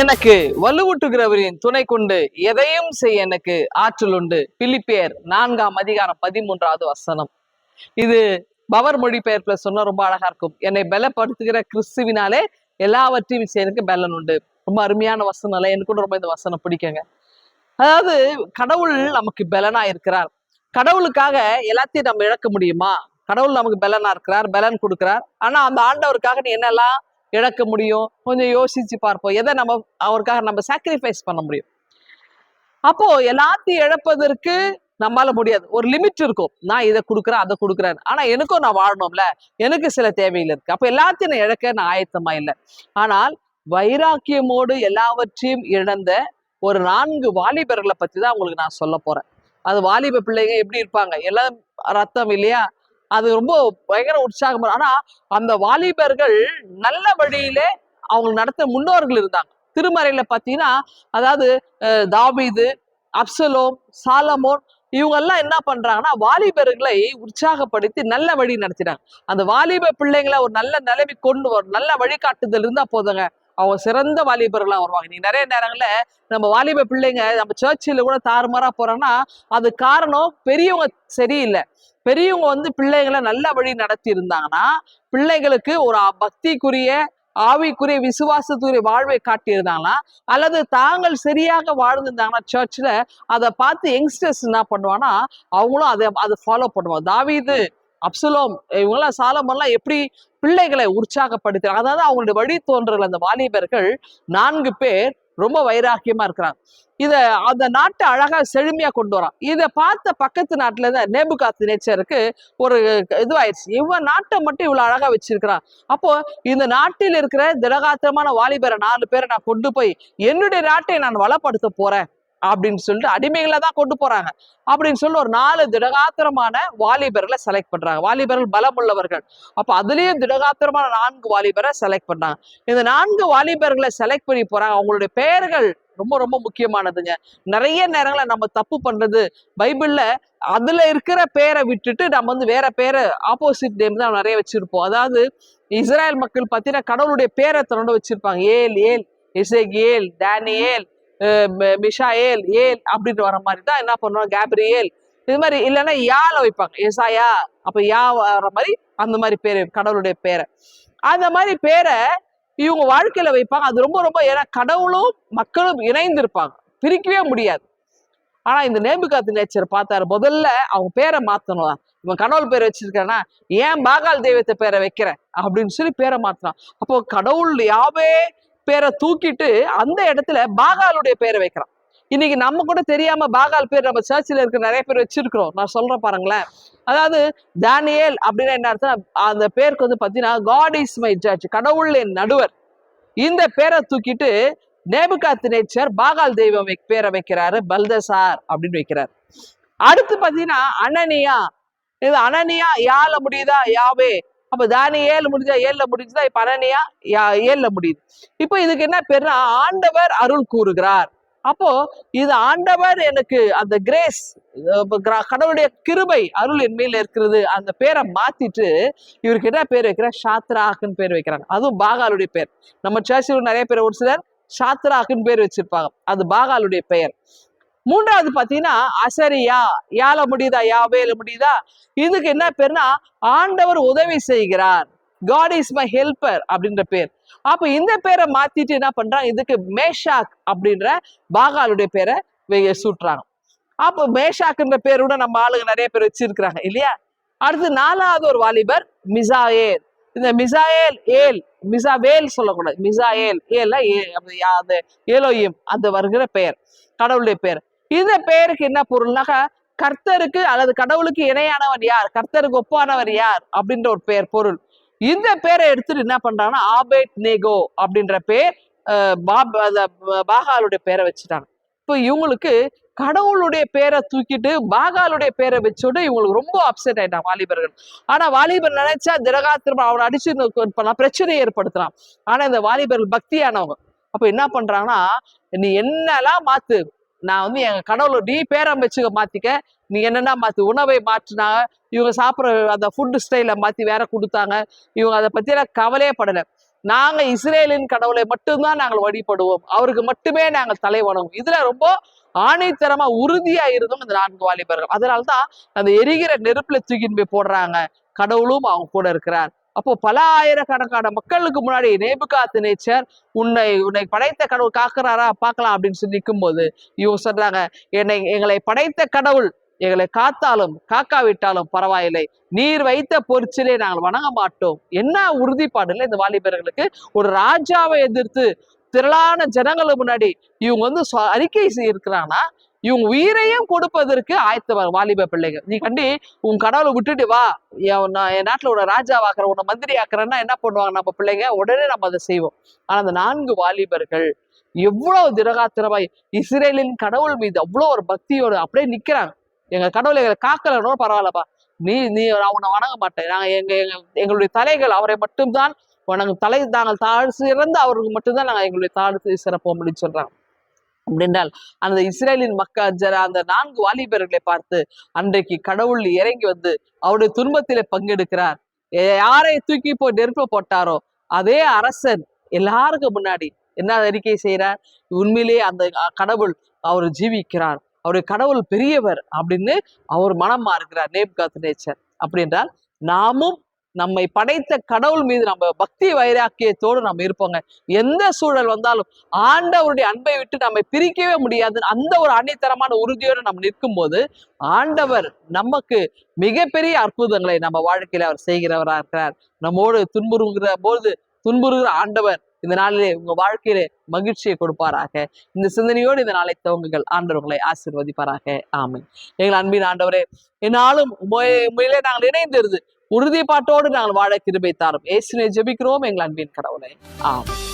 எனக்கு வலுவூட்டுகிறவரின் துணை கொண்டு எதையும் செய்ய எனக்கு ஆற்றல் உண்டு. பிலிப்பியர் நான்காம் அதிகாரம் பதிமூன்றாவது வசனம். இது பவர் மொழிபெயர்ப்புல சொன்னா ரொம்ப அழகா இருக்கும். என்னை பலப்படுத்துகிற கிறிஸ்துவினாலே எல்லாவற்றையும் செய்ய எனக்கு பலன் உண்டு. ரொம்ப அருமையான வசனம். இல்லை எனக்கு கூட ரொம்ப இந்த வசனம் பிடிக்குங்க. அதாவது கடவுள் நமக்கு பலனா இருக்கிறார். கடவுளுக்காக எல்லாத்தையும் நம்ம இழக்க முடியுமா? கடவுள் நமக்கு பலனா இருக்கிறார் பலன் கொடுக்கிறார். ஆனா அந்த ஆண்டவருக்காக நீ என்னெல்லாம் இழக்க முடியும். கொஞ்சம் யோசிச்சு பார்ப்போம். எதை நம்ம அவருக்காக நம்ம சாக்ரிஃபைஸ் பண்ண முடியும். அப்போ எல்லாத்தையும் இழப்பதற்கு நம்மால முடியாது. ஒரு லிமிட் இருக்கும். நான் இதை கொடுக்குறேன் அதை கொடுக்குறேன் ஆனா எனக்கும் நான் வாழணும்ல. எனக்கு சில தேவைகள் இருக்கு. அப்ப எல்லாத்தையும் நான் இழக்க நான் ஆயத்தமா இல்லை. ஆனால் வைராக்கியமோடு எல்லாவற்றையும் இழந்த ஒரு நான்கு வாலிபர்களை பத்தி தான் உங்களுக்கு நான் சொல்ல போறேன். அது வாலிப பிள்ளைங்க எப்படி இருப்பாங்க? எல்லாம் ரத்தம் இல்லையா? அது ரொம்ப பயங்கர உற்சாகம் ஆனா அந்த வாலிபர்கள் நல்ல வழியிலே அவங்க நடத்த முன்னோர்கள் இருந்தாங்க. திருமறையில பாத்தீங்கன்னா அதாவது அஹ், அப்சலோம் சாலமோன் இவங்க எல்லாம் என்ன பண்றாங்கன்னா வாலிபர்களை உற்சாகப்படுத்தி நல்ல வழி நடத்தினாங்க. அந்த வாலிப பிள்ளைங்களை ஒரு நல்ல நிலைமை கொண்டு வரும் நல்ல வழிகாட்டுதல் இருந்தா போதுங்க. அவங்க சிறந்த வாலிபர்களாக வருவாங்க. நீ நிறைய நேரங்கள்ல நம்ம வாலிப பிள்ளைங்க நம்ம சர்ச்சில் கூட தாறுமாறா போகிறோன்னா அது காரணம் பெரியவங்க சரியில்லை. பெரியவங்க வந்து பிள்ளைகளை நல்ல வழி நடத்தி இருந்தாங்கன்னா பிள்ளைகளுக்கு ஒரு பக்திக்குரிய ஆவிக்குரிய விசுவாசத்துக்குரிய வாழ்வை காட்டியிருந்தாங்கன்னா அல்லது தாங்கள் சரியாக வாழ்ந்திருந்தாங்கன்னா சர்ச்சில் அதை பார்த்து யங்ஸ்டர்ஸ் என்ன பண்ணுவாங்கன்னா அவங்களும் அதை அதை ஃபாலோ பண்ணுவாங்க. தாவீது அப்சுலோம் இவங்கெல்லாம் சாலமெல்லாம் எப்படி பிள்ளைகளை உற்சாகப்படுத்துறாங்க அதாவது அவங்களுடைய வழி தோன்றல் அந்த வாலிபர்கள் நான்கு பேர் ரொம்ப வைராக்கியமா இருக்கிறாங்க இதை அந்த நாட்டை அழகா செழுமையா கொண்டு வரான். இதை பார்த்த பக்கத்து நாட்டுல தான் நேபுகாத்து நேச்சருக்கு ஒரு இதுவாயிடுச்சு இவன் நாட்டை மட்டும் இவ்வளவு அழகா வச்சிருக்கிறான். அப்போ இந்த நாட்டில் இருக்கிற திடகாத்திரமான வாலிபரை நாலு பேரை நான் கொண்டு போய் என்னுடைய நாட்டை நான் வளப்படுத்த போறேன். அப்படின்னு சொல்லிட்டு அடிமைகளை தான் கொண்டு போறாங்க. அப்படின்னு சொல்லி ஒரு நாலு திடகாத்திரமான வாலிபர்களை செலக்ட் பண்றாங்க. வாலிபர்கள் பலமுள்ளவர்கள் அப்ப அதுலயும் திடகாத்திரமான நான்கு வாலிபரை செலக்ட் பண்றாங்க. இந்த நான்கு வாலிபர்களை செலக்ட் பண்ணி போறாங்க. அவங்களுடைய பெயர்கள் ரொம்ப ரொம்ப முக்கியமானதுங்க. நிறைய நேரங்களை நம்ம தப்பு பண்றது. பைபிள்ல அதுல இருக்கிற பேரை விட்டுட்டு நம்ம வந்து வேற பேரை ஆப்போசிட் நேம் தான் நிறைய வச்சிருப்போம். அதாவது இஸ்ராயல் மக்கள் பார்த்தீங்கன்னா கடவுளுடைய பேரை திறந்து வச்சிருப்பாங்க. ஏல் ஏல் இசேகியேல் டேனியேல் அஹ் மி- மிஷாயேல் ஏல் அப்படின்னு வர மாதிரி தான் என்ன பண்ணுவோம் கேப்ரியேல். இது மாதிரி இல்லைன்னா யால வைப்பாங்க. எசாயா. அப்ப யா வர மாதிரி அந்த மாதிரி பேரு கடவுளுடைய பேரை. அந்த மாதிரி பேரை இவங்க வாழ்க்கையில வைப்பாங்க. அது ரொம்ப ரொம்ப ஏன்னா கடவுளும் மக்களும் இணைந்திருப்பாங்க. பிரிக்கவே முடியாது. ஆனா இந்த நேபுகாத்து நேச்சர் பார்த்தாரு. முதல்ல அவங்க பேரை மாத்தணும். இவன் கடவுள் பேரை வச்சிருக்கானா? ஏன் பாகால் தெய்வத்தை பேரை வைக்கிற? அப்படின்னு சொல்லி பேரை மாத்தினான் அப்போ கடவுள் யாவே பேரை தூக்கிட்டு அந்த இடத்துல பாகாலுடைய பேரை வைக்கிறான். இன்னைக்கு நம்ம கூட தெரியாம பாகால் பேர் நம்ம சர்ச்சில் இருக்க நிறைய பேர் வச்சிருக்கிறோம். நான் சொல்றேன் பாருங்களேன். அதாவது தானியேல் அப்படின்னா என்ன அர்த்தம்? அந்த பேருக்கு வந்து பார்த்தீங்கன்னா காட் இஸ் மை ஜட்ஜ் கடவுள் என் நடுவர். இந்த பேரை தூக்கிட்டு நேபுகாத்து நேச்சர் பாகால் தெய்வம் பேரை வைக்கிறாரு பல்தசார் அப்படின்னு வைக்கிறாரு. அடுத்து பாத்தீங்கன்னா அனனியா. இது அனனியா யால முடியுதா? யாவே. அப்போ தானி ஏழு முடிஞ்சா ஏழுல முடிஞ்சுதா? இப்போ அனனியா யா ஏழுல முடியுது. இப்போ இதுக்கு என்ன பேருனா ஆண்டவர் அருள் கூறுகிறார். அப்போ இது ஆண்டவர் எனக்கு அந்த கிரேஸ் கடவுளுடைய கிருபை அருள் என் மேல இருக்கிறது அந்த பேரை மாத்திட்டு இவருக்கு என்ன பேர் வைக்கிற ஷாத்ராக்குன்னு பேர் வைக்கிறாங்க. அதுவும் பாகாலுடைய பேர். நம்ம சர்ச்சில் நிறைய பேர் ஒரு சிலர் ஷாத்ராக்குன்னு பேர் வச்சிருப்பாங்க. அது பாகாலுடைய பெயர். மூன்றாவது பாத்தீங்கன்னா அசரியா யால முடியுதா யாவேல முடியுதா? இதுக்கு என்ன பேர்னா ஆண்டவர் உதவி செய்கிறார். காட் இஸ் மை ஹெல்பர் அப்படின்ற பேர். அப்ப இந்த பேரை மாத்திட்டு என்ன பண்றாங்க இதுக்கு மேஷாக் அப்படின்ற பாகாலுடைய பேரை சூட்டுறாங்க. அப்போ மேஷாக்குன்ற பேரோட நம்ம ஆளுங்க நிறைய பேர் வச்சிருக்கிறாங்க இல்லையா? அடுத்து நாலாவது ஒரு வாலிபர் மிசாயேல். இந்த மிசாயேல் ஏல் மிசாவேல் சொல்லக்கூடாது. மிசாயேல் ஏல ஏ- அந்த ஏலோயிம் அந்த வருகிற பெயர். கடவுளுடைய பெயர். இந்த பெயருக்கு என்ன பொருள்னாக்கா கர்த்தருக்கு அல்லது கடவுளுக்கு இணையானவர் யார்? கர்த்தருக்கு ஒப்பானவர் யார்? அப்படின்ற ஒரு பெயர் பொருள். இந்த பேரை எடுத்துட்டு என்ன பண்றாங்கன்னா ஆபேட் நேகோ அப்படின்ற பேர் பாகாலுடைய பேரை வச்சுட்டாங்க. இப்போ இவங்களுக்கு கடவுளுடைய பேரை தூக்கிட்டு பாகாலுடைய பேரை வச்சோட இவங்களுக்கு ரொம்ப அப்செட் ஆயிட்டான் வாலிபர்கள். ஆனா வாலிபர் நினைச்சா திரகாத்திரம் அவனை அடிச்சு பண்ணலாம். பிரச்சனையை ஏற்படுத்தலாம். ஆனா இந்த வாலிபர்கள் பக்தியானவங்க. அப்ப என்ன பண்றாங்கன்னா நீ என்னெல்லாம் மாத்து நான் வந்து எங்க கடவுளை நீ பேரம் மாத்திக்க. நீ என்னென்ன மாத்து? உணவை மாற்றினாங்க. இவங்க சாப்பிட்ற அந்த ஃபுட் ஸ்டைலை மாத்தி வேற கொடுத்தாங்க. இவங்க அதை பத்தியெல்லாம் கவலையே படலை. நாங்க இஸ்ரேலின் கடவுளை மட்டும்தான் நாங்கள் வழிபடுவோம். அவருக்கு மட்டுமே நாங்கள் தலை வணங்குவோம். இதுல ரொம்ப ஆணைத்தரமா உறுதியா இருந்தும் இந்த நான்கு வாலிபர்கள். அதனால்தான் அந்த எரிகிற நெருப்புல தூக்கின்னு போய் போடுறாங்க. கடவுளும் அவங்க கூட இருக்கிறார். அப்போ பல ஆயிரக்கணக்கான மக்களுக்கு முன்னாடி நேபுகாத்து நேச்சர் உன்னை உன்னை படைத்த கடவுள் காக்குறாரா? பார்க்கலாம் அப்படின்னு சொல்லி நிற்கும்போது இவங்க சொல்றாங்க என்னை எங்களை படைத்த கடவுள் எங்களை காத்தாலும் காக்காவிட்டாலும் பரவாயில்லை. நீர் வைத்த பொறிச்சிலே நாங்கள் வணங்க மாட்டோம் என்ன உறுதிப்பாடுல இந்த வாலிபர்களுக்கு? ஒரு ராஜாவை எதிர்த்து திரளான ஜனங்களுக்கு முன்னாடி இவங்க வந்து அறிக்கை செய்யிருக்கிறாங்கன்னா இவங்க உயிரையும் கொடுப்பதற்கு ஆயத்த வாலிப பிள்ளைகள் நீ கண்டி உன் கடவுளை விட்டுட்டு வா. என் நான் என் நாட்டுல உன்னை ராஜாவாக்குறேன் உன்னை மந்திரி ஆக்குறேன்னா என்ன பண்ணுவாங்க நம்ம பிள்ளைங்க? உடனே நம்ம அதை செய்வோம். ஆனால் அந்த நான்கு வாலிபர்கள் எவ்வளவு திரகாத்திரமாய் இஸ்ரேலின் கடவுள் மீது அவ்வளோ ஒரு பக்தியோடு அப்படியே நிற்கிறாங்க எங்க கடவுளை எங்களை காக்கலனோ பரவாயில்லப்பா. நீ நீ நான் உன்னை வணங்க மாட்டேன். நாங்கள் எங்க எங்க எங்களுடைய தலைகள் அவரை மட்டும்தான் நாங்கள் தலை நாங்கள் தாழ் சிறந்து அவருக்கு மட்டும்தான் நாங்கள் எங்களுடைய தாழ்த்து சிறப்போம் அப்படின்னு சொல்றாங்க. அப்படின்றால் அந்த இஸ்ரேலின் மக்கள் அந்த நான்கு வாலிபர்களை பார்த்து அன்றைக்கு கடவுள் இறங்கி வந்து அவருடைய துன்பத்திலே பங்கெடுக்கிறார். யாரை தூக்கி போய் நெருப்ப போட்டாரோ அதே அரசன் எல்லாருக்கும் முன்னாடி என்ன அறிக்கை செய்கிறார்? உண்மையிலேயே அந்த கடவுள் அவர் ஜீவிக்கிறார். அவருடைய கடவுள் பெரியவர் அப்படின்னு அவர் மனம் மாறுகிறார் நேப்காத் நேச்சர் அப்படின்றால் நாமும் நம்மை படைத்த கடவுள் மீது நம்ம பக்தி வைராக்கியத்தோடு நம்ம இருப்போங்க. எந்த சூழல் வந்தாலும் ஆண்டவருடைய அன்பை விட்டு நம்மை பிரிக்கவே முடியாது. அந்த ஒரு அன்னித்தரமான உறுதியோடு நம்ம நிற்கும்போது ஆண்டவர் நமக்கு மிகப்பெரிய அற்புதங்களை நம்ம வாழ்க்கையில அவர் செய்கிறவரா இருக்கிறார். நம்மோடு துன்புறுகிற போது துன்புறுகிற ஆண்டவர் இந்த நாளிலே உங்க வாழ்க்கையிலே மகிழ்ச்சியை கொடுப்பாராக. இந்த சிந்தனையோடு இந்த நாளை துவங்குங்கள். ஆண்டவர்களை ஆசிர்வதிப்பாராக. ஆசீர்வதிப்பாராக எங்கள் அன்பின் ஆண்டவரே என்னாலும் உண்மையிலே நாங்கள் இணைந்திருது உறுதிப்பாட்டோடு நாங்கள் வாழ கிருபை தாரும். ஏசினை ஜெபிக்கிறோம் எங்கள் அன்பின் கடவுளை. ஆமாம்